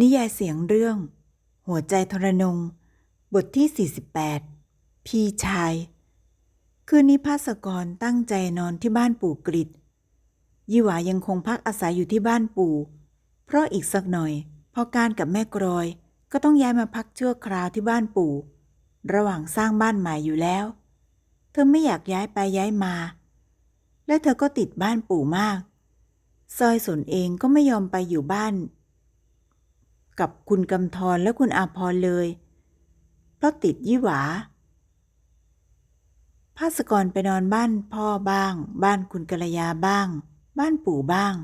นิยายเสียงเรื่อง หัวใจทรนง บทที่ 48 พี่ชาย คืนนี้ภาสกรตั้งใจนอนที่บ้านปู่กริดยี่หวายังคงพักอาศัยอยู่ที่บ้านปู่ เพราะอีกสักหน่อยพอการกับแม่กรอยก็ต้องย้ายมาพักชั่วคราวที่บ้านปู่ ระหว่างสร้างบ้านใหม่อยู่แล้ว เธอไม่อยากย้ายไปย้ายมา และเธอก็ติดบ้านปู่มาก ซอยสนเองก็ไม่ยอมไปอยู่บ้าน กับคุณกำธรและคุณอาพรเลย เพราะติดยี่หวาภาสกรไปนอนบ้านพ่อบ้าง บ้านคุณกัลยาบ้าง บ้านปู่บ้าง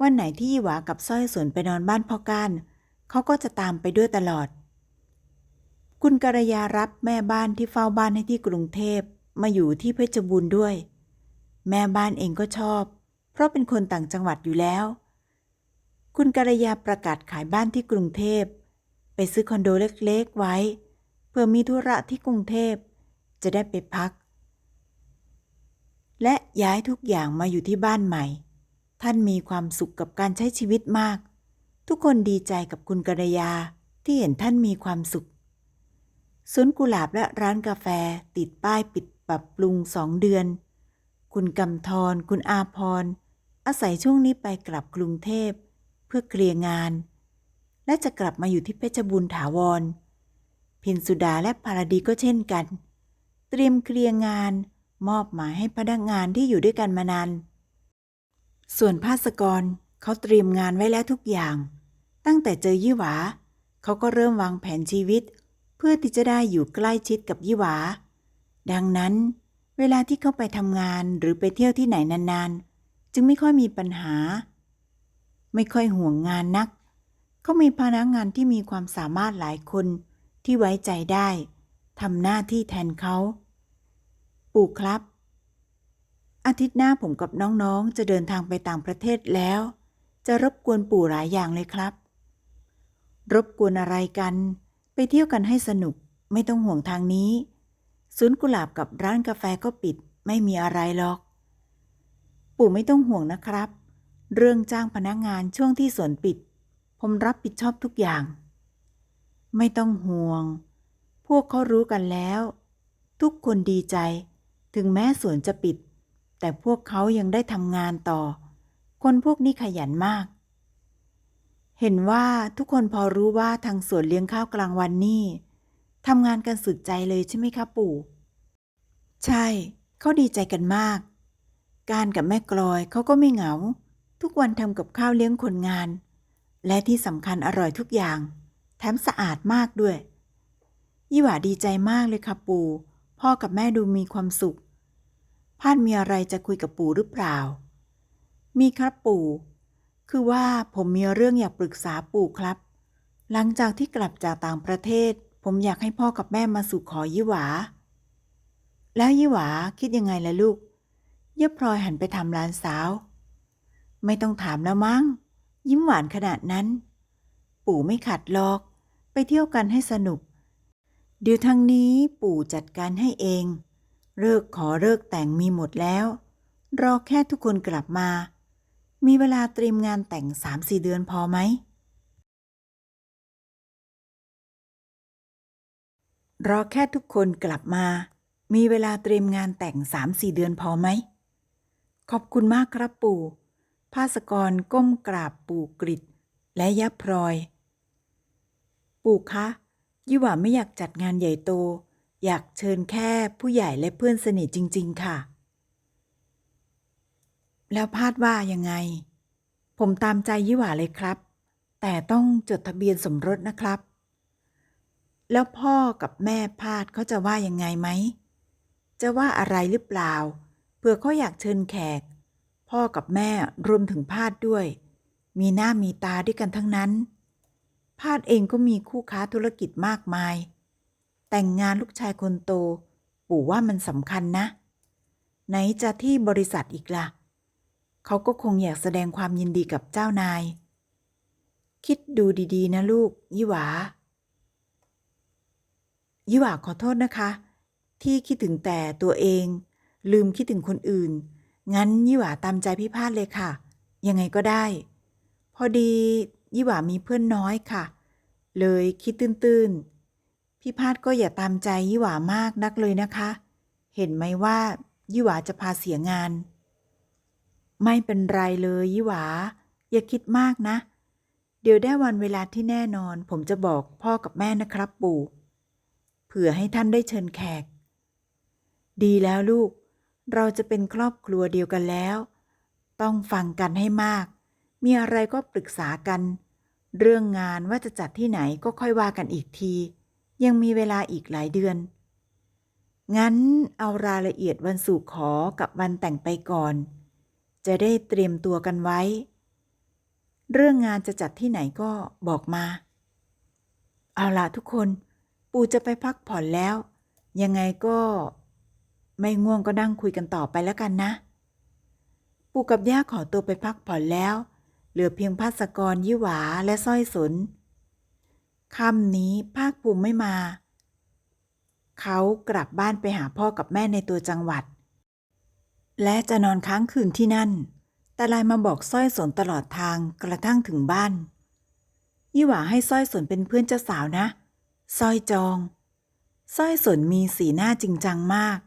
วันไหนที่ยี่หวากับสร้อยสนไปนอนบ้านพ่อก้านเขาก็จะตามไปด้วยตลอด คุณกัลยารับแม่บ้านที่เฝ้าบ้านให้ที่กรุงเทพมาอยู่ที่เพชรบูรณ์ด้วย แม่บ้านเองก็ชอบ เพราะเป็นคนต่างจังหวัดอยู่แล้ว คุณกัลยาประกาศขายบ้านที่กรุงเทพ ไปซื้อคอนโดเล็กๆไว้ เพื่อมีธุระที่กรุงเทพ จะได้ไปพัก และย้ายทุกอย่างมาอยู่ที่บ้านใหม่ ท่านมีความสุขกับการใช้ชีวิตมาก ทุกคนดีใจกับคุณกัลยาที่เห็นท่านมีความสุขสวนกุหลาบและร้านกาแฟติดป้ายปิดปรับปรุงสองเดือน คุณกำธรคุณอาพร อาศัยช่วงนี้ไปกลับกรุงเทพ พื่อเคลียร์งาน และจะกลับมาอยู่ที่เพชรบูรณ์ถาวร พินสุดาและภารดีก็เช่นกัน เตรียมเคลียร์งานมอบหมายให้พนักงานที่อยู่ด้วยกันมานาน ส่วนภาสกรเขาเตรียมงานไว้แล้วทุกอย่าง ตั้งแต่เจอยี่หวา เขาก็เริ่มวางแผนชีวิต เพื่อที่จะได้อยู่ใกล้ชิดกับยี่หวา ดังนั้น เวลาที่เขาไปทำงานหรือไปเที่ยวที่ไหนนานๆ จึงไม่ค่อยมีปัญหา ไม่ค่อยห่วงงานนัก เขามีพนักงานที่มีความสามารถหลายคนที่ไว้ใจได้ทำหน้าที่แทนเขา ปู่ครับ อาทิตย์หน้าผมกับน้องๆ จะเดินทางไปต่างประเทศแล้ว จะรบกวนปู่หลายอย่างเลยครับ รบกวนอะไรกัน ไปเที่ยวกันให้สนุกไม่ต้องห่วงทางนี้สวนย์กุหลาบกับร้านกาแฟก็ปิดไม่มีอะไรหรอก ปู่ไม่ต้องห่วงนะครับ เรื่องจ้างพนักงานช่วงที่สวนปิด ผมรับผิดชอบทุกอย่าง ไม่ต้องห่วง พวกเขารู้กันแล้ว ทุกคนดีใจ ถึงแม้สวนจะปิด แต่พวกเขายังได้ทำงานต่อ คนพวกนี้ขยันมาก เห็นว่าทุกคนพอรู้ว่าทางสวนเลี้ยงข้าวกลางวันนี่ทำงานกันสุดใจเลยใช่ไหมคะปู่ ใช่ เขาดีใจกันมาก การกับแม่กลอยเขาก็ไม่เหงา ทุกวันทำกับข้าวเลี้ยงคนงาน และที่สำคัญอร่อยทุกอย่าง แถมสะอาดมากด้วย ยี่หว่าดีใจมากเลยค่ะปู่ พ่อกับแม่ดูมีความสุขพานมีอะไรจะคุยกับปู่หรือเปล่า มีครับปู่ คือว่าผมมีเรื่องอยากปรึกษาปู่ครับ หลังจากที่กลับจากต่างประเทศ ผมอยากให้พ่อกับแม่มาสู่ขอยี่หวา แล้วยี่หวาคิดยังไงล่ะลูกเย่าพลอยหันไปถามหลานสาว ไม่ต้องถามแล้วมั้ง ยิ้มหวานขนาดนั้น ปู่ไม่ขัดหรอก ไปเที่ยวกันให้สนุก เดี๋ยวทางนี้ปู่จัดการให้เองเลิกขอเลิกแต่งมีหมดแล้ว รอแค่ทุกคนกลับมา มีเวลาเตรียมงานแต่งสามสี่เดือนพอไหม รอแค่ทุกคนกลับมา มีเวลาเตรียมงานแต่งสามสี่เดือนพอไหม ขอบคุณมากครับปู่ ภาสกรก้มกราบปู่กริดและยับพลอย ปู่คะยี่หว่าไม่อยากจัดงานใหญ่โต อยากเชิญแค่ผู้ใหญ่และเพื่อนสนิทจริง ๆ ค่ะ แล้วพาดว่ายังไง ผมตามใจยี่หว่าเลยครับ แต่ต้องจดทะเบียนสมรสนะครับ แล้วพ่อกับแม่พาดเขาจะว่ายังไงไหม จะว่าอะไรหรือเปล่า เผื่อเขาอยากเชิญแขก พ่อกับแม่รวมถึงพาดด้วย มีหน้ามีตาด้วยกันทั้งนั้น พาดเองก็มีคู่ค้าธุรกิจมากมาย แต่งงานลูกชายคนโต ปู่ว่ามันสำคัญนะ ไหนจะที่บริษัทอีกละ่ะ เขาก็คงอยากแสดงความยินดีกับเจ้านาย คิดดูดีๆ นะลูก ยี่หวา ยี่หว่าขอโทษนะคะ ที่คิดถึงแต่ตัวเอง ลืมคิดถึงคนอื่น งั้นยี่หว่าตามใจพี่พาดเลยค่ะ ยังไงก็ได้ พอดียี่หว่ามีเพื่อนน้อยค่ะ เลยคิดตื้นๆ พี่พาดก็อย่าตามใจยี่หว่ามากนักเลยนะคะ เห็นไหมว่ายี่หว่าจะพาเสียงาน ไม่เป็นไรเลยยี่หวาอย่าคิดมากนะ เดี๋ยวได้วันเวลาที่แน่นอน ผมจะบอกพ่อกับแม่นะครับปู่ เผื่อให้ท่านได้เชิญแขก ดีแล้วลูก เราจะเป็นครอบครัวเดียวกันแล้ว ต้องฟังกันให้มาก มีอะไรก็ปรึกษากัน เรื่องงานว่าจะจัดที่ไหนก็ค่อยว่ากันอีกที ยังมีเวลาอีกหลายเดือน งั้นเอารายละเอียดวันสู่ขอกับวันแต่งไปก่อน จะได้เตรียมตัวกันไว้ เรื่องงานจะจัดที่ไหนก็บอกมา เอาล่ะทุกคน ปู่จะไปพักผ่อนแล้ว ยังไงก็ ไม่ง่วงก็นั่งคุยกันต่อไปแล้วกันนะ ปู่กับย่าขอตัวไปพักผ่อนแล้ว เหลือเพียงพัสกรยี่หวาและสร้อยสนค่ำนี้ภาคภูมิไม่มา เขากลับบ้านไปหาพ่อกับแม่ในตัวจังหวัด และจะนอนค้างคืนที่นั่น แต่ลน์มาบอกสร้อยสนตลอดทางกระทั่งถึงบ้าน ยี่หวาให้สร้อยสนเป็นเพื่อนเจ้าสาวนะสร้อยจองสร้อยสนมีสีหน้าจริงจังมาก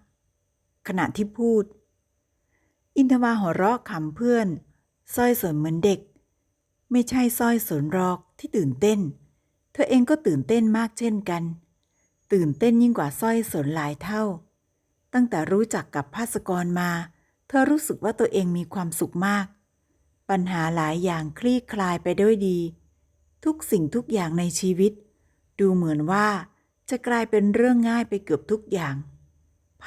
ขณะที่พูด อินทวาหัวเราะขำเพื่อนสร้อยสนเหมือนเด็ก ไม่ใช่สร้อยสนรอกที่ตื่นเต้น เธอเองก็ตื่นเต้นมากเช่นกัน ตื่นเต้นยิ่งกว่าสร้อยสนหลายเท่า ตั้งแต่รู้จักกับภาสกรมา เธอรู้สึกว่าตัวเองมีความสุขมาก ปัญหาหลายอย่างคลี่คลายไปด้วยดี ทุกสิ่งทุกอย่างในชีวิต ดูเหมือนว่าจะกลายเป็นเรื่องง่ายไปเกือบทุกอย่าง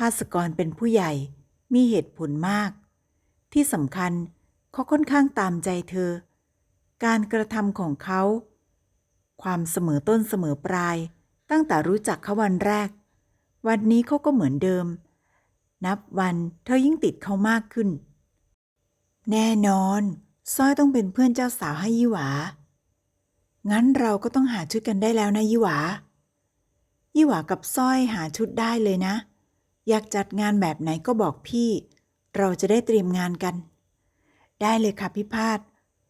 ภาสกรเป็นผู้ใหญ่มีเหตุผลมาก ที่สำคัญเขาค่อนข้างตามใจเธอ การกระทำของเขา ความเสมอต้นเสมอปลาย ตั้งแต่รู้จักเขาวันแรก วันนี้เขาก็เหมือนเดิม นับวันเธอยิ่งติดเขามากขึ้น แน่นอนสร้อยต้องเป็นเพื่อนเจ้าสาวให้ยี่หวา งั้นเราก็ต้องหาชุดกันได้แล้วนะยี่หวา ยี่หวากับสร้อยหาชุดได้เลยนะ อยากจัดงานแบบไหนก็บอกพี่ เราจะได้เตรียมงานกัน ได้เลยค่ะพี่พาด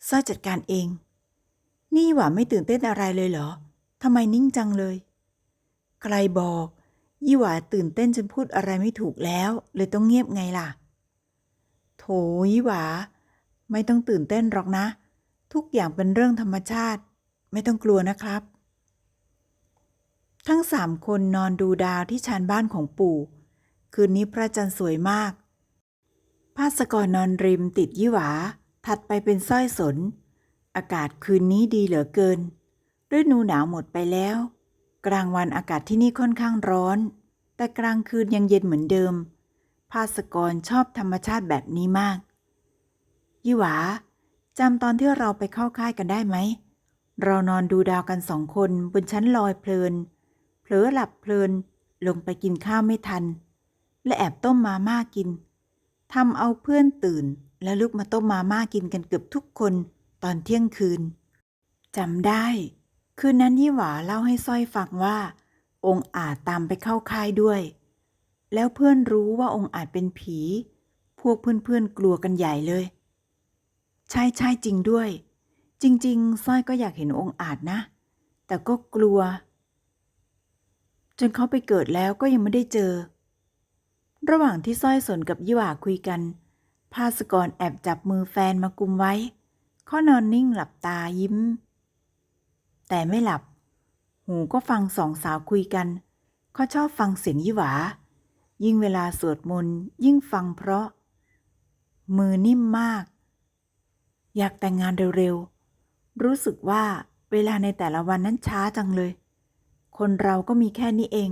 สร้อยจัดการเอง นี่หว่าไม่ตื่นเต้นอะไรเลยเหรอทำไมนิ่งจังเลย ใครบอก ยี่หว่าตื่นเต้นจนพูดอะไรไม่ถูกแล้ว เลยต้องเงียบไงล่ะ โถยี่หว่า ไม่ต้องตื่นเต้นหรอกนะ ทุกอย่างเป็นเรื่องธรรมชาติ ไม่ต้องกลัวนะครับ ทั้งสามคนนอนดูดาวที่ชานบ้านของปู่ คืนนี้พระจันทร์สวยมาก ภาสกรนอนริมติดยี่หวา ถัดไปเป็นสร้อยสน อากาศคืนนี้ดีเหลือเกินฤดูหนาวหมดไปแล้ว กลางวันอากาศที่นี่ค่อนข้างร้อน แต่กลางคืนยังเย็นเหมือนเดิม ภาสกรชอบธรรมชาติแบบนี้มาก ยี่หวาจำตอนที่เราไปเข้าค่ายกันได้ไหม เรานอนดูดาวกันสองคนบนชั้นลอยเพลิน เผลอหลับเพลิน ลงไปกินข้าวไม่ทัน และแอบต้มมาม่ากินทำเอาเพื่อนตื่น แล้วลุกมาต้มมาม่ากินกันเกือบทุกคนตอนเที่ยงคืนจำได้ คืนนั้นยี่หวาเล่าให้สร้อยฟังว่า องค์อาจตามไปเข้าค่ายด้วย แล้วเพื่อนรู้ว่าองค์อาจเป็นผี พวกเพื่อนๆกลัวกันใหญ่เลย ใช่ใช่จริงด้วย จริงๆสร้อยก็อยากเห็นองค์อาจนะ แต่ก็กลัว จนเขาไปเกิดแล้วก็ยังไม่ได้เจอ ระหว่างที่สร้อยสนกับยี่หว่าคุยกัน ภาสกรแอบจับมือแฟนมากุมไว้เขานอนนิ่งหลับตายิ้ม แต่ไม่หลับ หูก็ฟังสองสาวคุยกัน เขาชอบฟังเสียงยี่หวา ยิ่งเวลาสวดมนต์ยิ่งฟังเพราะ มือนิ่มมาก อยากแต่งงานเร็วๆ รู้สึกว่าเวลาในแต่ละวันนั้นช้าจังเลย คนเราก็มีแค่นี้เอง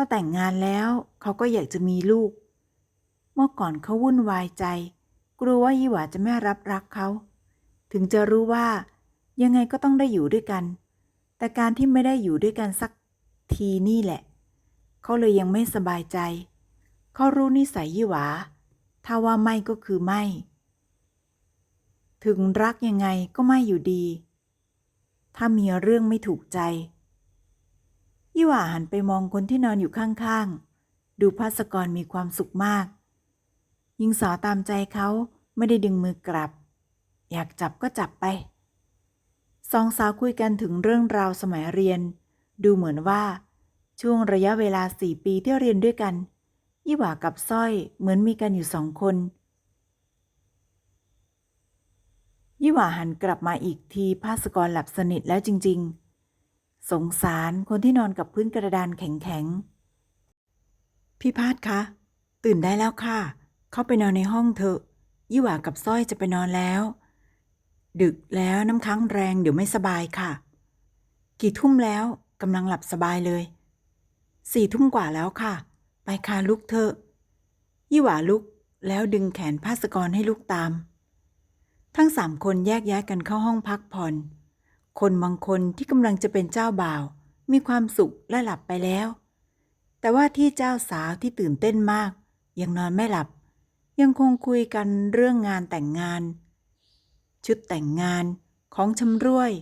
อแต่งงานแล้วเขาก็อยากจะมีลูก เมื่อก่อนเขาวุ่นวายใจ กลัวว่ายี่หวาจะไม่รับรักเขา ถึงจะรู้ว่า ยังไงก็ต้องได้อยู่ด้วยกัน แต่การที่ไม่ได้อยู่ด้วยกันสักทีนี่แหละ เขาเลยยังไม่สบายใจ เขารู้นิสัยยี่หวา ถ้าว่าไม่ก็คือไม่ ถึงรักยังไงก็ไม่อยู่ดี ถ้ามีเรื่องไม่ถูกใจ ยี่หว่าหันไปมองคนที่นอนอยู่ข้างๆ ดูภัสกรมีความสุขมากยิงสาวตามใจเขาไม่ได้ดึงมือกลับ อยากจับก็จับไป สองสาวคุยกันถึงเรื่องราวสมัยเรียน ดูเหมือนว่า ช่วงระยะเวลาสี่ปีที่เรียนด้วยกัน ยี่หว่ากับสร้อยเหมือนมีกันอยู่สองคน ยี่หว่าหันกลับมาอีกทีภาสกรหลับสนิทแล้วจริง ๆ สงสารคนที่นอนกับพื้นกระดานแข็งๆ พี่พาดคะ ตื่นได้แล้วค่ะ เข้าไปนอนในห้องเถอะ ยี่หว่ากับสร้อยจะไปนอนแล้ว ดึกแล้วน้ำค้างแรงเดี๋ยวไม่สบายค่ะ กี่ทุ่มแล้วกำลังหลับสบายเลย สี่ทุ่มกว่าแล้วค่ะ ไปค่ะลุกเถอะ ยี่หว่าลุกแล้วดึงแขนภาสกรให้ลุกตาม ทั้งสามคนแยกย้ายกันเข้าห้องพักผ่อน คนบางคนที่กำลังจะเป็นเจ้าบ่าว มีความสุขและหลับไปแล้ว แต่ว่าที่เจ้าสาวที่ตื่นเต้นมาก ยังนอนไม่หลับ ยังคงคุยกันเรื่องงานแต่งงาน ชุดแต่งงานของชำร่วย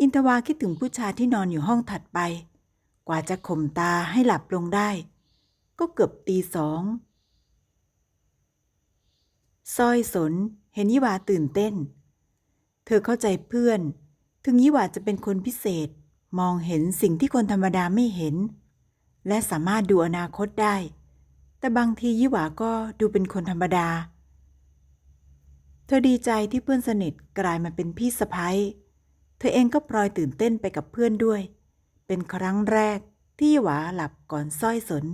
อินทวาคิดถึงผู้ชายที่นอนอยู่ห้องถัดไป กว่าจะข่มตาให้หลับลงได้ ก็เกือบตีสองสร้อยสนเห็นยิวาตื่นเต้น เธอเข้าใจเพื่อน ถึงยิวาจะเป็นคนพิเศษ มองเห็นสิ่งที่คนธรรมดาไม่เห็น และสามารถดูอนาคตได้ แต่บางทียิวาก็ดูเป็นคนธรรมดา เธอดีใจที่เพื่อนสนิทกลายมาเป็นพี่สะพ้ยเธอเองก็พลอยตื่นเต้นไปกับเพื่อนด้วย เป็นครั้งแรกที่ยิวาหลับก่อนสร้อยสน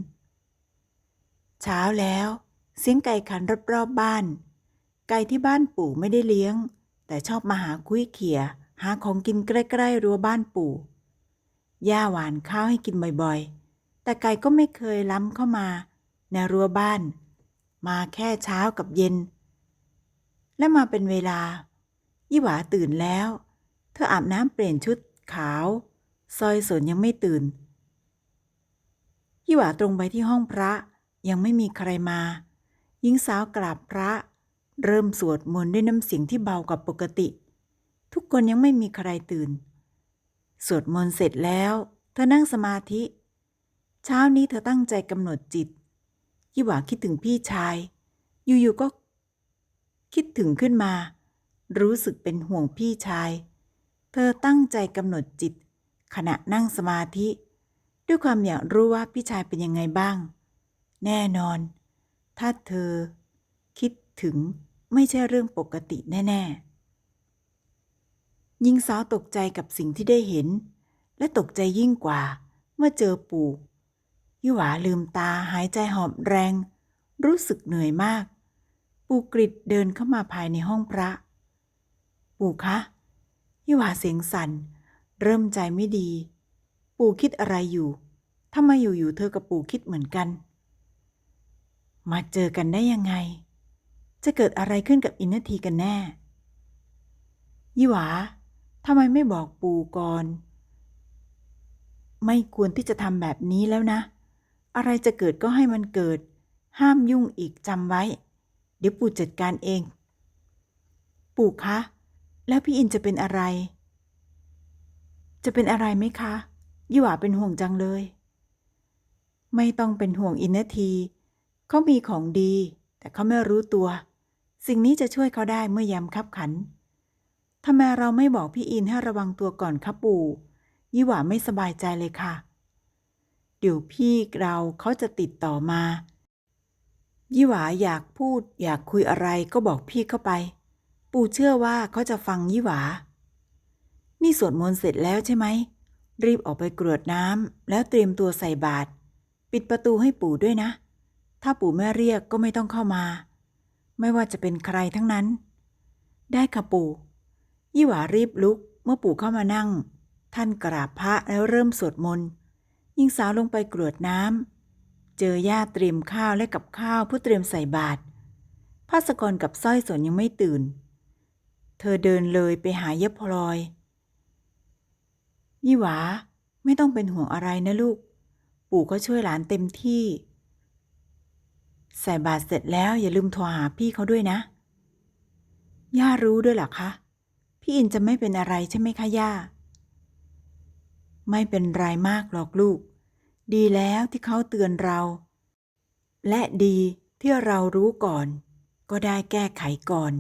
เช้าแล้ว เสียงไก่ขันรอบๆบบ้าน ไก่ที่บ้านปู่ไม่ได้เลี้ยง แต่ชอบมาหาคุยเขี่ย หาของกินใกล้ๆรั้วบ้านปู่ย่าหวานข้าวให้กินบ่อยๆ แต่ไก่ก็ไม่เคยล้ำเข้ามาในรั้วบ้าน มาแค่เช้ากับเย็น และมาเป็นเวลา ยี่หวาตื่นแล้ว เธออาบน้ำเปลี่ยนชุดขาวซอยสนยังไม่ตื่น ยี่หวาตรงไปที่ห้องพระยังไม่มีใครมา หญิงสาวกราบพระ เริ่มสวดมนต์ด้วยน้ำเสียงที่เบากว่าปกติ ทุกคนยังไม่มีใครตื่น สวดมนต์เสร็จแล้ว เธอนั่งสมาธิ เช้านี้เธอตั้งใจกำหนดจิต ยี่หวาคิดถึงพี่ชาย อยู่ๆก็ คิดถึงขึ้นมา รู้สึกเป็นห่วงพี่ชาย เธอตั้งใจกำหนดจิต ขณะนั่งสมาธิ ด้วยความอยากรู้ว่าพี่ชายเป็นยังไงบ้าง แน่นอน ถ้าเธอ คิดถึงไม่ใช่เรื่องปกติแน่ ๆ หญิงสาวตกใจกับสิ่งที่ได้เห็น และตกใจยิ่งกว่า เมื่อเจอปู่ยี่หวาลืมตาหายใจหอบแรง รู้สึกเหนื่อยมาก ปู่กริดเดินเข้ามาภายในห้องพระ ปู่คะยี่หวาเสียงสั่น เริ่มใจไม่ดี ปู่คิดอะไรอยู่ทำไมอยู่ๆเธอกับปู่คิดเหมือนกัน มาเจอกันได้ยังไง จะเกิดอะไรขึ้นกับอินนทีกันแน่ยี่หวา ทำไมไม่บอกปู่ก่อน ไม่ควรที่จะทำแบบนี้แล้วนะ อะไรจะเกิดก็ให้มันเกิด ห้ามยุ่งอีกจำไว้ เดี๋ยวปู่จัดการเอง ปู่คะ แล้วพี่อินจะเป็นอะไร จะเป็นอะไรไหมคะยี่หว่าเป็นห่วงจังเลย ไม่ต้องเป็นห่วงอินนาที เขามีของดี แต่เขาไม่รู้ตัว สิ่งนี้จะช่วยเขาได้เมื่อยามคับขัน ทำไมเราไม่บอกพี่อินให้ระวังตัวก่อนครับปู่ยี่หว่าไม่สบายใจเลยค่ะ เดี๋ยวพี่เราเขาจะติดต่อมา ยี่หวาอยากพูด อยากคุยอะไรก็บอกพี่เข้าไป ปู่เชื่อว่าเขาจะฟังยี่หวานี่สวดมนต์เสร็จแล้วใช่ไหม รีบออกไปกรวดน้ำแล้วเตรียมตัวใส่บาตรปิดประตูให้ปู่ด้วยนะ ถ้าปู่แม่เรียกก็ไม่ต้องเข้ามา ไม่ว่าจะเป็นใครทั้งนั้น ได้ค่ะปู่ ยี่หวารีบลุกเมื่อปู่เข้ามานั่ง ท่านกราบพระแล้วเริ่มสวดมนต์หญิงสาวลงไปกรวดน้ำเจอย่าเตรียมข้าวและกับข้าวเพื่อเตรียมใส่บาตรภาสกรกับสร้อยสนยังไม่ตื่น เธอเดินเลยไปหายะพลอย ยี่หวาไม่ต้องเป็นห่วงอะไรนะลูก ปู่ก็ช่วยหลานเต็มที่ ใส่บาตรเสร็จแล้วอย่าลืมโทรหาพี่เขาด้วยนะ ย่ารู้ด้วยหรอคะ พี่อินจะไม่เป็นอะไรใช่ไหมคะย่า ไม่เป็นไรมากหรอกลูก ดีแล้วที่เขาเตือนเรา และดีที่เรารู้ก่อน ก็ได้แก้ไขก่อน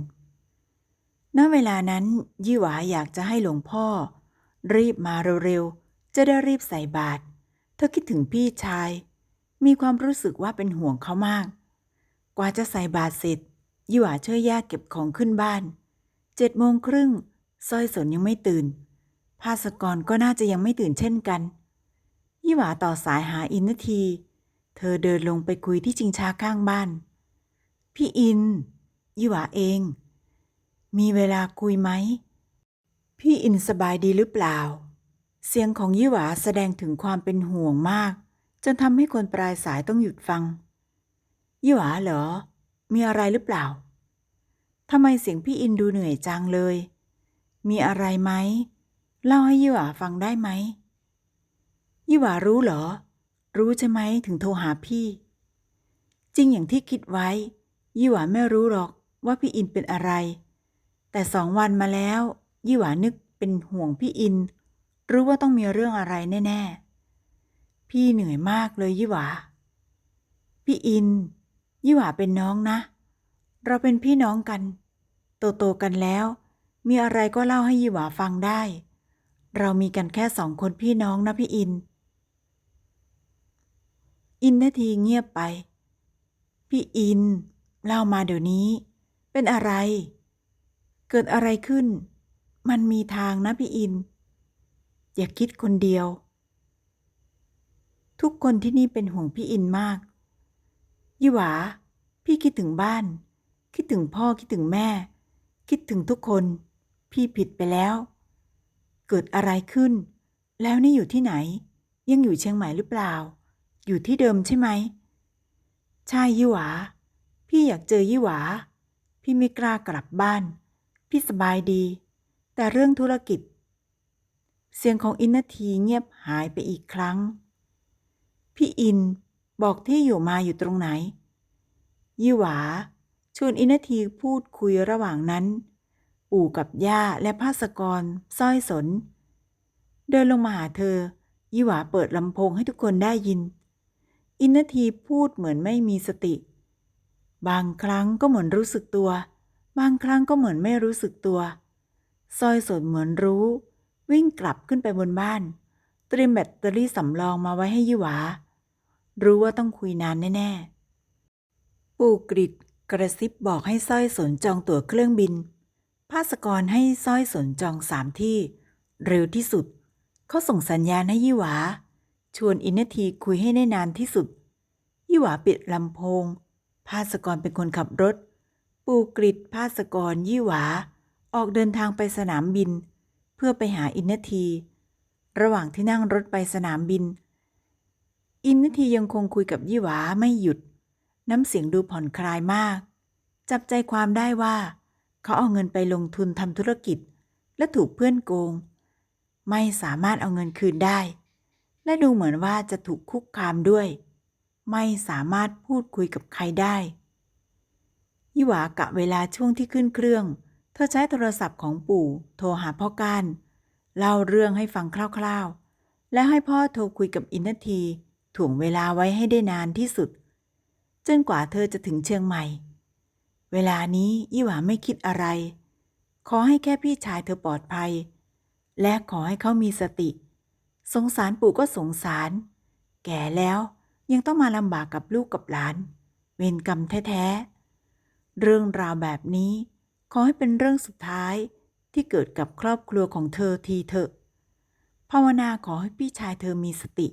ณ เวลานั้นยี่หวาอยากจะให้หลวงพ่อ รีบมาเร็วๆ จะได้รีบใส่บาตร เธอคิดถึงพี่ชาย มีความรู้สึกว่าเป็นห่วงเขามาก กว่าจะใส่บาตรเสร็จยี่หวาช่วยย่าเก็บของขึ้นบ้านเจ็ดโมงครึ่ง สร้อยสนยังไม่ตื่น ภาสกรก็น่าจะยังไม่ตื่นเช่นกัน ยี่หวาต่อสายหาอินนาที เธอเดินลงไปคุยที่จิงชาข้างบ้าน พี่อิน ยี่หวาเอง มีเวลาคุยไหม พี่อินสบายดีหรือเปล่า เสียงของยี่หวาแสดงถึงความเป็นห่วงมาก จนทำให้คนปลายสายต้องหยุดฟัง ยี่หวาเหรอ มีอะไรหรือเปล่าทำไมเสียงพี่อินดูเหนื่อยจังเลย มีอะไรไหม เล่าให้ยี่หวาฟังได้ไหม ยี่หวารู้เหรอ รู้ใช่ไหมถึงโทรหาพี่ จริงอย่างที่คิดไว้ ยี่หวาไม่รู้หรอกว่าพี่อินเป็นอะไร แต่สองวันมาแล้ว ยี่หวานึกเป็นห่วงพี่อิน รู้ว่าต้องมีเรื่องอะไรแน่ ๆ พี่เหนื่อยมากเลยยี่หวาพี่อิน ยี่หวาเป็นน้องนะ เราเป็นพี่น้องกัน โตโตๆกันแล้ว มีอะไรก็เล่าให้ยี่หวาฟังได้ เรามีกันแค่สองคนพี่น้องนะพี่อิน อินนาทีเงียบไป พี่อิน เล่ามาเดี๋ยวนี้ เป็นอะไร เกิดอะไรขึ้น มันมีทางนะพี่อิน อย่าคิดคนเดียว ทุกคนที่นี่เป็นห่วงพี่อินมาก ยี่หวา พี่คิดถึงบ้าน คิดถึงพ่อคิดถึงแม่คิดถึงทุกคน พี่ผิดไปแล้ว เกิดอะไรขึ้น แล้วนี่อยู่ที่ไหน ยังอยู่เชียงใหม่หรือเปล่า อยู่ที่เดิมใช่ไหม ใช่ยี่หวา พี่อยากเจอยี่หวา พี่ไม่กล้ากลับบ้าน พี่สบายดี แต่เรื่องธุรกิจ เสียงของอินนาทีเงียบหายไปอีกครั้ง พี่อินบอกที่อยู่มาอยู่ตรงไหน ยี่หวาชวนอินนาทีพูดคุยระหว่างนั้น ปู่กับย่าและภาสกรสร้อยสน เดินลงมาหาเธอ ยี่หวาเปิดลำโพงให้ทุกคนได้ยิน อินนทีพูดเหมือนไม่มีสติ บางครั้งก็เหมือนรู้สึกตัว บางครั้งก็เหมือนไม่รู้สึกตัวสร้อยสนเหมือนรู้ วิ่งกลับขึ้นไปบนบ้าน เตรียมแบตเตอรี่สำรองมาไว้ให้ยี่หวา รู้ว่าต้องคุยนานแน่ๆ ปู่กริดกระซิบบอกให้สร้อยสนจองตั๋วเครื่องบิน ภาสกรให้สร้อยสนจองสามที่ เร็วที่สุด เขาส่งสัญญาณให้ยี่หวา ชวนอินนาทีคุยให้ได้นานที่สุด ยี่หวาปิดลำโพง ภาสกรเป็นคนขับรถ ปูกริดภาสกรยี่หวา ออกเดินทางไปสนามบิน เพื่อไปหาอินนาที ระหว่างที่นั่งรถไปสนามบิน อินนาทียังคงคุยกับยี่หวาไม่หยุด น้ำเสียงดูผ่อนคลายมาก จับใจความได้ว่า เขาเอาเงินไปลงทุนทำธุรกิจ และถูกเพื่อนโกง ไม่สามารถเอาเงินคืนได้ และดูเหมือนว่าจะถูกคุกคามด้วย ไม่สามารถพูดคุยกับใครได้ยี่หวากะเวลาช่วงที่ขึ้นเครื่อง เธอใช้โทรศัพท์ของปู่โทรหาพ่อก้านเล่าเรื่องให้ฟังคร่าวๆ และให้พ่อโทรคุยกับอินทีถ่วงเวลาไว้ให้ได้นานที่สุด จนกว่าเธอจะถึงเชียงใหม่ เวลานี้ยี่หวาไม่คิดอะไร ขอให้แค่พี่ชายเธอปลอดภัย และขอให้เขามีสติ สงสารปู่ก็สงสาร แก่แล้วยังต้องมาลำบากกับลูกกับหลาน เวรกรรมแท้ๆ เรื่องราวแบบนี้ ขอให้เป็นเรื่องสุดท้ายที่เกิดกับครอบครัวของเธอทีเถอะ ภาวนาขอให้พี่ชายเธอมีสติ